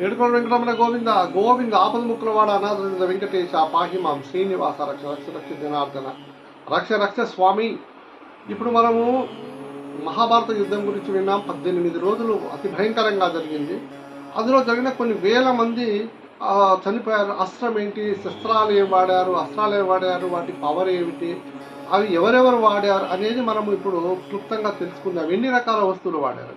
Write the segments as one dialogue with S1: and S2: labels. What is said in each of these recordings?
S1: ఏడుకోండి వెంకటరమణ గోవింద గోవింద ఆపద ముక్కుల వాడ అనాథ వెంకటేశ పాహిమాం శ్రీనివాస రక్ష రక్ష రక్ష జనార్దన. రక్ష రక్ష స్వామి. ఇప్పుడు మనము మహాభారత యుద్ధం గురించి విన్నాం. పద్దెనిమిది రోజులు అతి భయంకరంగా జరిగింది. అందులో జరిగిన కొన్ని వేల మంది చనిపోయారు. అస్త్రం ఏంటి? శస్త్రాలు ఏం వాడారు? అస్త్రాలు ఏం వాడారు? వాటి పవర్ ఏమిటి? అవి ఎవరెవరు వాడారు అనేది మనం ఇప్పుడు క్లుప్తంగా తెలుసుకుందాం. ఎన్ని రకాల వస్తువులు వాడారు?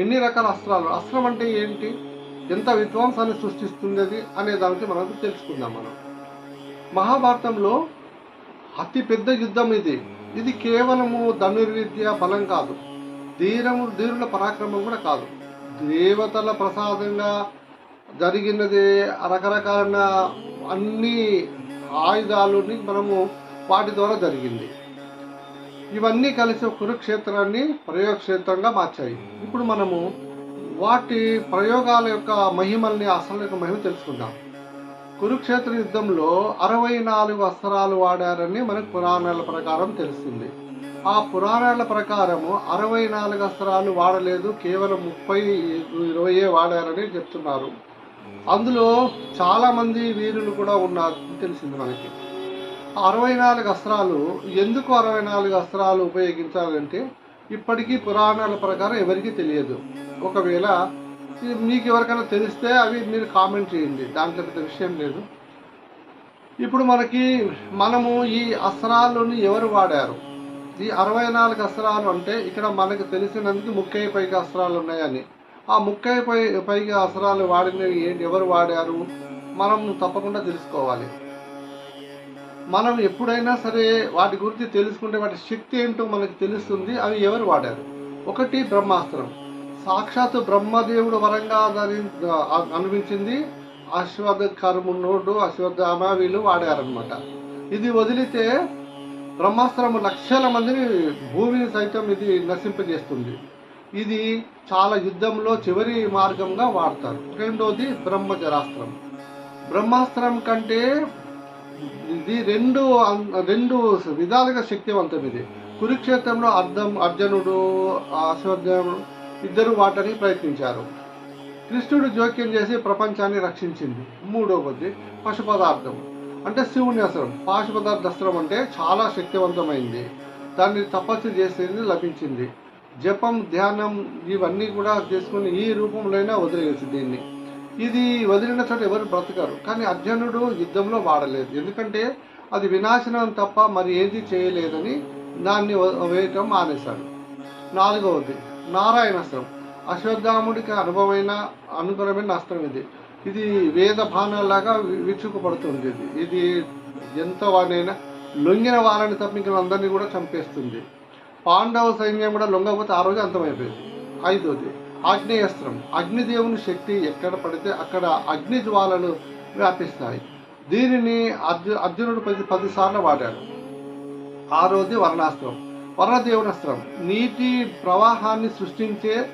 S1: ఎన్ని రకాల అస్త్రాలు? అస్త్రం అంటే ఏంటి? ఎంత విధ్వంసాన్ని సృష్టిస్తుంది అనే దానికి మనం తెలుసుకుందాం మనం. మహాభారతంలో అతి పెద్ద యుద్ధం ఇది. ఇది కేవలము ధనుర్విద్య బలం కాదు. ధీరము ధీరుల పరాక్రమం కూడా కాదు. దేవతల ప్రసాదంగా జరిగినది రకరకాల అన్ని ఆయుధాలని మనము వాటి ద్వారా జరిగింది. ఇవన్నీ కలిసి కురుక్షేత్రాన్ని ప్రయోగక్షేత్రంగా మార్చాయి. ఇప్పుడు మనము వాటి ప్రయోగాల యొక్క మహిమల్ని అసలు యొక్క మహిమ తెలుసుకుందాం. కురుక్షేత్ర యుద్ధంలో అరవై నాలుగు అస్త్రాలు వాడారని మనకు పురాణాల ప్రకారం తెలుస్తుంది ఆ పురాణాల ప్రకారము అరవై నాలుగు అస్త్రాలు వాడలేదు కేవలం ముప్పై ఇరవయే వాడారని చెప్తున్నారు. అందులో చాలామంది వీరులు కూడా ఉన్నారు తెలిసింది మనకి. ఆ అరవై నాలుగు అస్త్రాలు ఎందుకు అరవై నాలుగు అస్త్రాలు ఉపయోగించాలంటే ఇప్పటికీ పురాణాల ప్రకారం ఎవరికీ తెలియదు. ఒకవేళ మీకు ఎవరికైనా తెలిస్తే అవి మీరు కామెంట్ చేయండి. దాంట్లో పెద్ద విషయం లేదు. ఇప్పుడు మనకి మనము ఈ అస్త్రాలను ఎవరు వాడారు? ఈ అరవై నాలుగు అస్త్రాలు అంటే ఇక్కడ మనకు తెలిసినందుకు ముప్పై పైగా అస్త్రాలు ఉన్నాయని. ఆ ముప్పై పై పైగా అస్త్రాలు వాడినవి ఏంటి ఎవరు వాడారు? మనం తప్పకుండా తెలుసుకోవాలి. మనం ఎప్పుడైనా సరే వాటి గురించి తెలుసుకుంటే వాటి శక్తి ఏంటో మనకు తెలుస్తుంది అవి ఎవరు వాడారు? ఒకటి బ్రహ్మాస్త్రం. సాక్షాత్ బ్రహ్మదేవుడు వరంగా దాని అనిపించింది అశ్వథ కర్మునోడు అమావీలు వీళ్ళు వాడారనమాట ఇది వదిలితే బ్రహ్మాస్త్రము లక్షల మందిని భూమిని సైతం ఇది నశింపజేస్తుంది. ఇది చాలా యుద్ధంలో చివరి మార్గంగా వాడతారు. రెండోది బ్రహ్మజరాస్త్రం. బ్రహ్మాస్త్రం కంటే ఇది రెండు రెండు విధాలుగా శక్తివంతం ఇది. కురుక్షేత్రంలో అర్ధం అర్జునుడు అశ్వత్థాముడు ఇద్దరు వాటని ప్రయత్నించారు. కృష్ణుడు జోక్యం చేసి ప్రపంచాన్ని రక్షించింది. మూడవది పశుపదార్థం. అంటే శివుని అస్త్రం పాశుపదార్థ అస్త్రం అంటే చాలా శక్తివంతమైంది. దాన్ని తపస్సు చేసేది లభించింది. జపం ధ్యానం ఇవన్నీ కూడా చేసుకుని ఈ రూపంలోనే వదిలేసి దీన్ని. ఇది వదిలిన చోట ఎవరు బ్రతకరు. కానీ అర్జునుడు యుద్ధంలో వాడలేదు. ఎందుకంటే అది వినాశనం తప్ప మరి ఏది చేయలేదని దాన్ని వేయటం మానేశాడు. నాలుగవది నారాయణాస్త్రం అశ్వత్థాముడికి అనుభవమైన అనుగుణమైన అస్త్రం ఇది. ఇది వేద బాణాలాగా విచ్చుకుపడుతుంది. ఇది ఇది ఎంత వాడినైనా లొంగిన వారిని తప్పించిన అందరినీ కూడా చంపేస్తుంది. పాండవ సైన్యం కూడా లొంగకపోతే ఆ రోజు అంతమైపోయింది. ఐదోది ఆగ్నేయాస్త్రం. అగ్నిదేవుని శక్తి ఎక్కడ పడితే అక్కడ అగ్ని జ్వాలలు వ్యాపిస్తాయి. దీనిని అర్జు అర్జునుడు పది పదిసార్లు వాడాడు. ఆరోది వర్ణాస్త్రం. వర్ణదేవునస్త్రం. నీటి ప్రవాహాన్ని సృష్టించే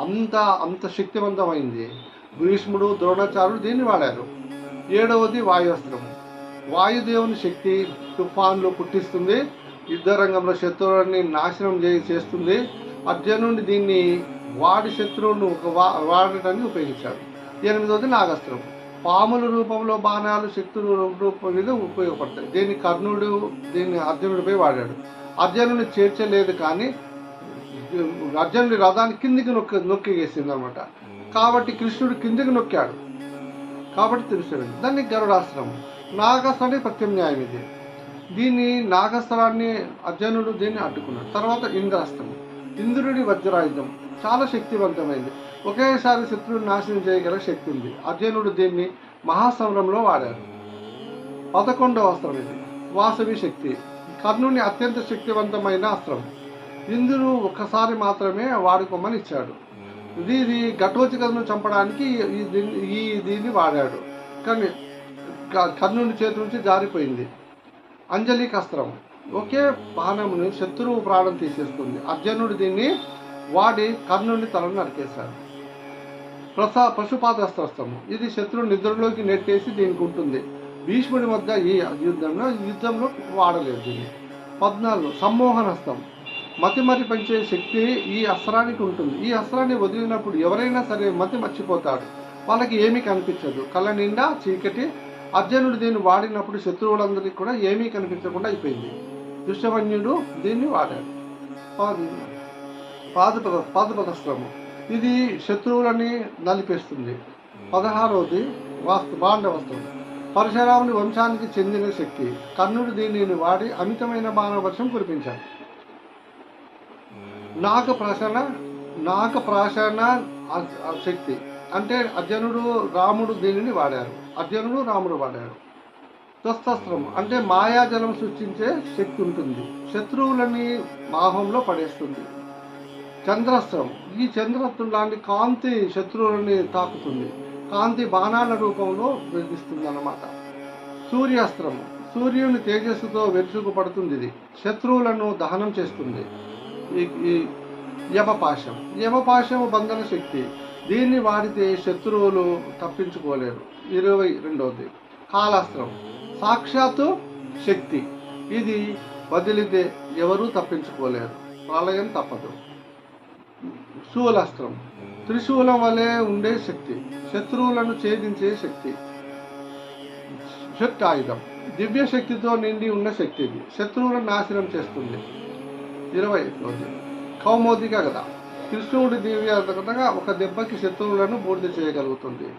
S1: అంత అంత శక్తివంతమైంది. భీష్ముడు ద్రోణాచార్యుడు దీన్ని వాడారు. ఏడవది వాయుస్త్రం. వాయుదేవుని శక్తి తుఫాన్లు పుట్టిస్తుంది. యుద్ధ రంగంలో శత్రువులని నాశనం చేస్తుంది. అర్జునుడు దీన్ని వాడి శత్రువును ఒక వా- వాడటానికి ఉపయోగించాడు ఎనిమిదవది నాగస్త్రం. పాముల రూపంలో బాణాలు శక్తుల రూపం మీద ఉపయోగపడతాయి. దీన్ని కర్ణుడు దీన్ని అర్జునుడిపై వాడాడు. అర్జునుడిని చేర్చలేదు కానీ అర్జునుడి రథాన్ని కిందికి నొక్కి నొక్కి వేసింది అనమాట కాబట్టి కృష్ణుడు కిందికి నొక్కాడు. కాబట్టి తెలుసు దాన్ని గరుడాస్త్రం. నాగస్త్రానికి ప్రత్యామ్నాయం ఇది. దీన్ని నాగస్త్రాన్ని అర్జునుడు దీన్ని అడ్డుకున్నాడు. తర్వాత ఇంద్రాస్త్రం. ఇంద్రుడి వజ్రాయుధం. చాలా శక్తివంతమైంది. ఒకేసారి శత్రువుని నాశనం చేయగల శక్తి ఉంది. అర్జునుడు దీన్ని మహాసమరంలో వాడారు. పదకొండవ అస్త్రం ఇది. వాసవి శక్తి. కర్ణుని అత్యంత శక్తివంతమైన అస్త్రం. ఇంద్రుడు ఒక్కసారి మాత్రమే వాడుకోమని ఇచ్చాడు. ఇది ఇది ఘటోచికను చంపడానికి ఈ దీన్ని- ఈ దీన్ని వాడాడు. కానీ కర్ణుని చేతి నుంచి జారిపోయింది. అంజలి కస్త్రం. ఒకే బాణమును శత్రువు ప్రాణం తీసేస్తుంది. అర్జునుడు దీన్ని వాడి కర్ణుని తలను నరికేశాడు. ప్రసా పశుపాదస్త్రము ఇది శత్రువు నిద్రలోకి నెట్టేసి దీనికి ఉంటుంది. భీష్ముడి వద్ద ఈ యుద్ధంలో యుద్ధంలో వాడలేదు దీన్ని. పద్నాలుగు సమ్మోహనస్తం మతి మరి పెంచే శక్తి ఈ అస్త్రానికి ఉంటుంది. ఈ అస్త్రాన్ని వదిలినప్పుడు ఎవరైనా సరే మతి మర్చిపోతాడు. వాళ్ళకి ఏమీ కనిపించదు. కళ్ళ నిండా చీకటి. అర్జునుడు దీన్ని వాడినప్పుడు శత్రువులందరికీ కూడా ఏమీ కనిపించకుండా అయిపోయింది. దుష్టవన్యుడు దీన్ని వాడాడు. పాద పాదపద పాదపదస్త్రము ఇది శత్రువులని నలిపేస్తుంది. పదహారవది వాస్తు వస్త్రం పరశురాముని వంశానికి చెందిన శక్తి. కర్ణుడు దీనిని వాడి అమితమైన బాణవర్షం కురిపించాడు. నాగ ప్రాశన నాగ ప్రాశన శక్తి. అంటే అర్జునుడు రాముడు దీనిని వాడారు. అర్జునుడు రాముడు వాడారు. దుస్తస్త్రం అంటే మాయాజలం సృష్టించే శక్తి ఉంటుంది. శత్రువులని మాహంలో పడేస్తుంది. చంద్రస్త్రం ఈ చంద్రస్త్రం లాంటి కాంతి శత్రువులని తాకుతుంది. కాంతి బాణాల రూపంలో వెలిగిస్తుంది అన్నమాట సూర్యాస్త్రం సూర్యుని తేజస్సుతో వెలుసుకు పడుతుంది ఇది. శత్రువులను దహనం చేస్తుంది. ఈ ఈ యమపాశం. యమపాశం బంధన శక్తి. దీన్ని వాడితే శత్రువులు తప్పించుకోలేరు. ఇరవై రెండవది కాలాస్త్రం సాక్షాత్తు శక్తి. ఇది వదిలితే ఎవరూ తప్పించుకోలేరు. ప్రళయం తప్పదు. శూలాస్త్రం త్రిశూలం వలె ఉండే శక్తి. శత్రువులను ఛేదించే శక్తి. శక్తి ఆయుధం. దివ్య శక్తితో నిండి ఉన్న శక్తి ఇది. శత్రువులను నాశనం చేస్తుంది. ఇరవై రోజు కౌమోదిక కథ. కృష్ణుడి దివ్య కథగా ఒక దెబ్బకి శత్రువులను బూడిద చేయగలుగుతుంది.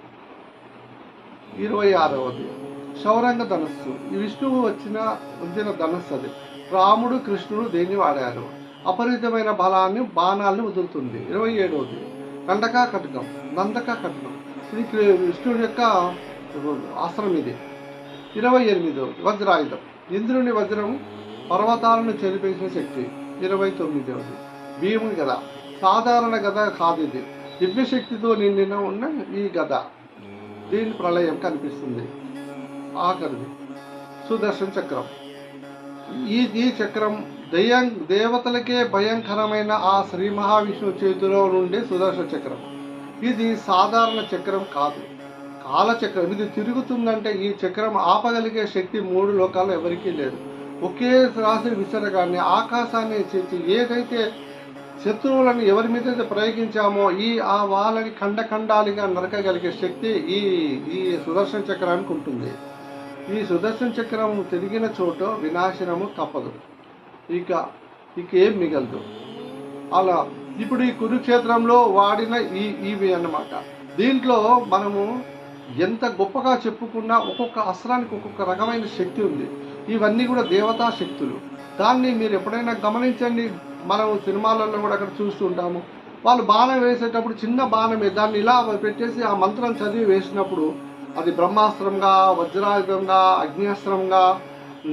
S1: ఇరవై ఆరవది. శౌరంగ ధనస్సు. ఈ విష్ణువు వచ్చిన వచ్చిన ధనస్సు అది. రాముడు కృష్ణుడు దేన్ని వాడారు? అపరిమితమైన బలాన్ని బాణాలను వదులుతుంది. ఇరవై ఏడవది కండకా కటకం నందక కటకం ఇది విష్ణువుని యొక్క ఆశ్రమం ఇది. ఇరవై ఎనిమిదవది వజ్రాయుధం. ఇంద్రుని వజ్రం పర్వతాలను చెరిపించిన శక్తి. ఇరవై తొమ్మిదవది భీముని గద. సాధారణ గద కాదు ఇది. దివ్యశక్తితో నిండిన ఉన్న ఈ గద. దీని ప్రళయం కనిపిస్తుంది. ఆఖరిది సుదర్శన చక్రం. ఈ ఈ చక్రం దయ్యం దేవతలకే భయంకరమైన ఆ శ్రీ మహావిష్ణువు చేతిలో నుండే సుదర్శన చక్రం. ఇది సాధారణ చక్రం కాదు. కాలచక్రం. ఇది తిరుగుతుందంటే ఈ చక్రం ఆపగలిగే శక్తి మూడు లోకాలు ఎవరికీ లేదు. ఒకే రాశి విసరగాన్ని ఆకాశాన్ని చేసి ఏదైతే శత్రువులను ఎవరి మీద అయితే ప్రయోగించామో ఈ ఆ వాళ్ళని ఖండఖండాలుగా నరకగలిగే శక్తి ఈ ఈ సుదర్శన చక్రానికి ఉంటుంది. ఈ సుదర్శన చక్రము తిరిగిన చోట వినాశనము తప్పదు. ఇక ఇక ఏం మిగలదు. అలా ఇప్పుడు ఈ కురుక్షేత్రంలో వాడిన ఈ ఇవి అన్నమాట. దీంట్లో మనము ఎంత గొప్పగా చెప్పుకున్నా ఒక్కొక్క అస్త్రానికి ఒక్కొక్క రకమైన శక్తి ఉంది. ఇవన్నీ కూడా దేవతా శక్తులు. దాన్ని మీరు ఎప్పుడైనా గమనించండి. మనం సినిమాలలో కూడా అక్కడ చూస్తూ ఉంటాము. వాళ్ళు బాణం వేసేటప్పుడు చిన్న బాణమే దాన్ని ఇలా పెట్టేసి ఆ మంత్రం చదివి వేసినప్పుడు అది బ్రహ్మాస్త్రంగా వజ్రాయుధంగా అగ్నిస్త్రంగా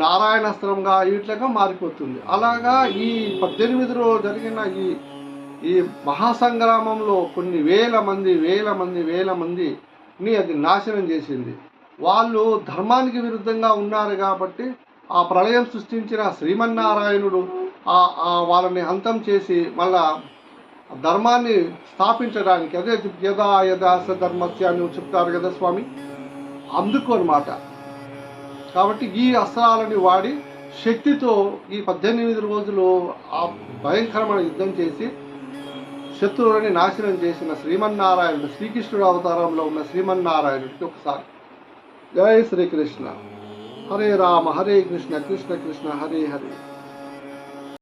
S1: నారాయణాస్త్రంగా వీటిగా మారిపోతుంది. అలాగా ఈ పద్దెనిమిదిలో జరిగిన ఈ ఈ మహాసంగ్రామంలో కొన్ని వేల మంది వేల మంది వేల మందిని అది నాశనం చేసింది. వాళ్ళు ధర్మానికి విరుద్ధంగా ఉన్నారు కాబట్టి ఆ ప్రళయం సృష్టించిన శ్రీమన్నారాయణుడు ఆ వాళ్ళని అంతం చేసి మళ్ళా ధర్మాన్ని స్థాపించడానికి అదే యథా యదాస ధర్మస్య అని చెప్తారు కదా స్వామి? అందుకు అన్నమాట. కాబట్టి ఈ అస్త్రాలని వాడి శక్తితో ఈ పద్దెనిమిది రోజులు ఆ భయంకరమైన యుద్ధం చేసి శత్రువులని నాశనం చేసిన శ్రీమన్నారాయణుడు శ్రీకృష్ణుడు అవతారంలో ఉన్న శ్రీమన్నారాయణుడికి ఒకసారి. జై శ్రీకృష్ణ. హరే రామ హరే కృష్ణ కృష్ణ కృష్ణ హరే హరే.